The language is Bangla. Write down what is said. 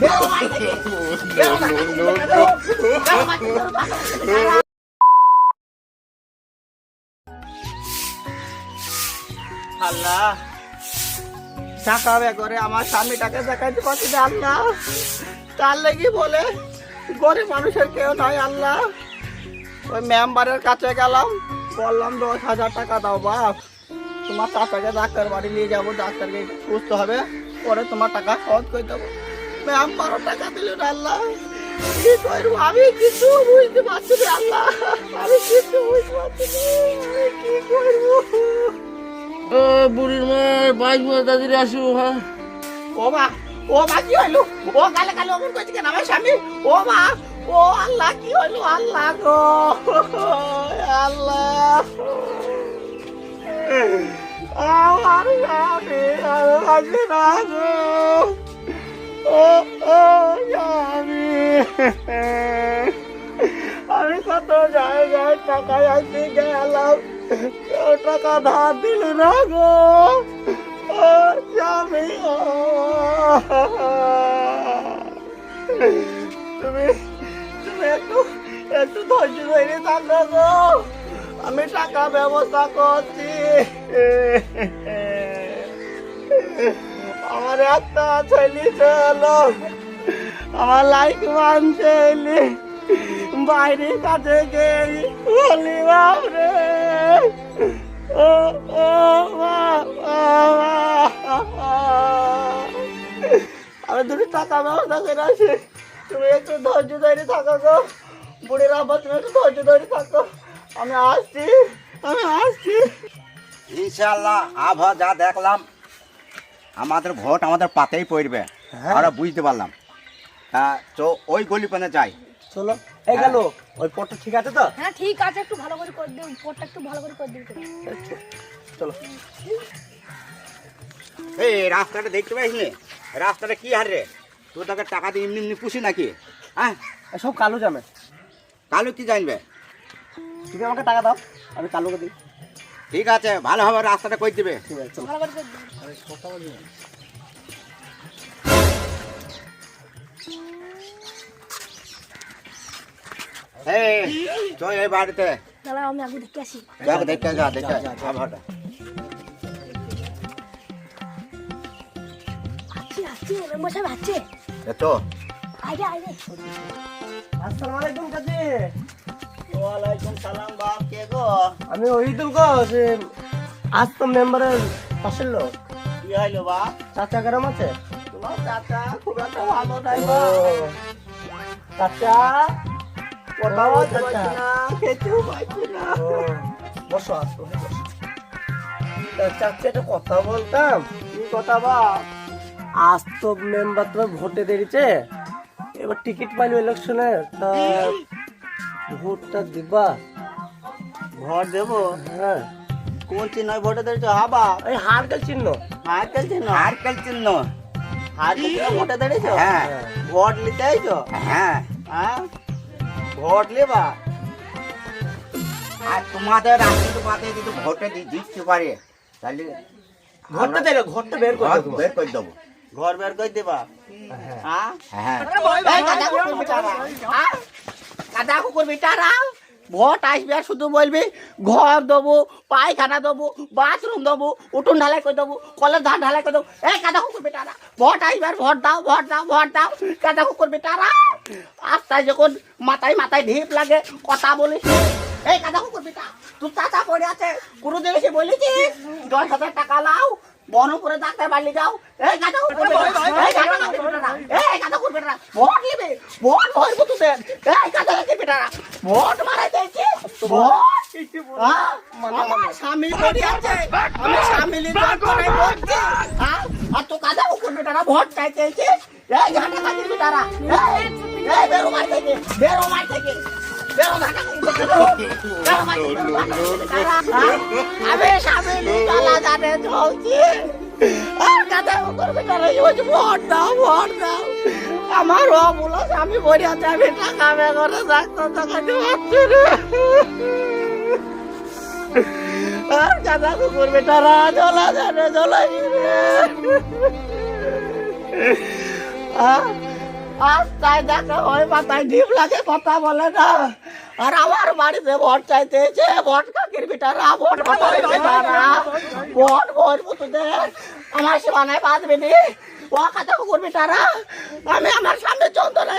থেকে, বেরো ঢাকা থেকে। আল্লাহ টাকা বে করে আমার স্বামীটাকে দেখাইতে পারছি না আল্লাহ তার লেগে বলে গরিব মানুষের কেউ নাই আল্লাহ ওই মেম্বারের কাছে গেলাম বললাম দশ হাজার টাকা দাও বাপ তোমার চাচাকে ডাক্তার বাড়ি নিয়ে যাব ডাক্তারকে সুস্থ হবে পরে তোমার টাকা শোধ করে দেবো বারো টাকা দিল না আল্লাহ। কি করব? আমি কিছু বুঝতে পারছি না আল্লাহ। আমি কিছু বুঝতে পারছি না কি করব? ও বুড়ির মেয়ে বাইশ মাস দাদির আসু হ্যাঁ ও মা ও মা কি হইল ও গালে গালে অমন করছে কেন আমার স্বামী? ও মা ও আল্লাহ কি হইল আল্লাহ গো আল্লাহ। আমার স্বামী আর আছে না গো। স্বামী আমি কত জায়গায় টাকা আনতে গেলাম, কেউ টাকা ধার দিল না গো। স্বামী তুমি তুমি একটু একটু ধৈর্য ধরে থাকো গো। আমি টাকা ব্যবস্থা করছি। আমার একটা ছেলে ছিল আমার লাইক মান ছেলে। বাইরে কাছে গেই বলি, বাপরে! ও ও। আমি দুটো টাকা ব্যবস্থা করে আসি তুমি একটু ধৈর্য ধরে থাকো গো। বুড়ির আব্বা, তুমি একটু ধৈর্য ধরে থাকো। আমি আসছি আমি আসছি। ইনশাল্লাহ আবহাওয়া যা দেখলাম আমাদের ভোট আমাদের পাতেই পড়বে। আমরা বুঝতে পারলাম। হ্যাঁ তো ওই গলি পানে যাই। চলো। এই গেল। ওই পটটা ঠিক আছে তো? হ্যাঁ ঠিক আছে। একটু ভালো করে করে দিও। উপরটা একটু ভালো করে করে দিও চলো। এই রাস্তাটা দেখতে পাইস রাস্তাটা কি হার? রে তোর তাকে টাকা দিয়ে এমনি এমনি পুষি নাকি? হ্যাঁ? সব কালো জামে। কালু কি জানবে? তুমি আমাকে টাকা দাও। আমি কালোকে দিই। ঠিক আছে ভালো হবে রাস্তাটা কই দিবে? চলো। করে করে এই বাড়িতে। দাঁড়াও আমি আগে দেখে আসি। দেখে যা দেখে আবহাওয়াটা আসছি আসছি মেম্বার সাহেব আসছে এ তো আগে আগে আসসালামু আলাইকুম কাজী। ওয়ালাইকুম সালাম বাপ কে গো? আমি ওইদুল গো যে আজ তো মেম্বারের পাশের লোক। কি হইল বাপ? চাচা গ্রাম আছে? তোমার চাচা খুব একটা ভালো নাই চাচা? কোথাও চাচা। খেতেও পাচ্ছি না। বসো আসো চাচা একটা কথা বলতাম। কি কথা বাপ? আজ তো মেম্বার তো ভোটে দিয়েছে এবার টিকিট পাইলো ইলেকশনে তা ভোটটা দিবা ভোট দেবো হ্যাঁ কোন চিহ্ন ভোটে দিয়েছ হা বাপ এই হারকেল চিহ্ন হারকেল চিহ্ন আর কাল চিহ্ন হারকেল চিহ্ন ভোটে দিয়েছ হ্যাঁ ভোট নিতে আইছো হ্যাঁ হ্যাঁ ভোট নেবা আর তোমাদের রাস্তা বাদে যদি ভোটে দি- দিতে পারে তাহলে ঘরটা দেবে ঘরটা বের করে দেবো বের করে দেবো ঘর বের করে দেবা হ্যাঁ হ্যাঁ গাধা কুকুর বেচারা, ভোট আসবে আর শুধু বলবি ঘর দেবো পায়খানা দেবো বাথরুম দেবো উঠুন ঢালাই করে দেবো কলের ধান ঢালাই করে দেবো। এই গাধা কুকুর বেটারা ভোট আসবে আর ভোট দাও ভোট দাও ভোট দাও। গাধা কুকুর বেটারা রাস্তায় যখন মাথায় মাথায় ঢিপ লাগে কথা বলিস। এই গাধা কুকুর বেটা তুই চাচা পড়ে আছে কোনোদিন এসে বলেছিস দশ হাজার টাকা লাও। বনপুরে ডাক্তার বাড়ি যাও এই গাধা কুকুর বেটা এই গাধা কুকুর বেটারা এই গাধা কুকুর বেটারা ভোট নেবে। ভোট ভরবো তোদের। এই গাধা কুকুর বেটারা ভোট মারাই দিয়েছে। ভোট হ্যাঁ? আমার স্বামী পড়ে আছে। আমি স্বামী লিডার করে বলছি হ্যাঁ? আর তো গাধা কুকুর বেটারা ভোট চাইছে এই গাধা কুকুর বেটারা এই বেরো মার থেকে। বেরো মার থেকে। আমি স্বামী লিডার জানে চলছি আর কুকুর বেটারা এই বলছে দাও ভোট দাও আমার অমূল্য স্বামী আছে আমি টাকা বেগরে ডাক্তার দেখাতে পারছি আর গাধা কুকুর বেটারা চলা জানে চলা আর তাই দেখা হয় মাথায় ডিপ লাগে কথা বলে না। আর আমার বাড়িতে ভোট চাইতে এসে ভোট কাকির বেটারা ভোট বেটারা ভোট করব তোদের আমার সীমানায় বাঁধবে নি। ও কথা কুকুর বেটারা আমি আমার সামনে যন্ত্রণায়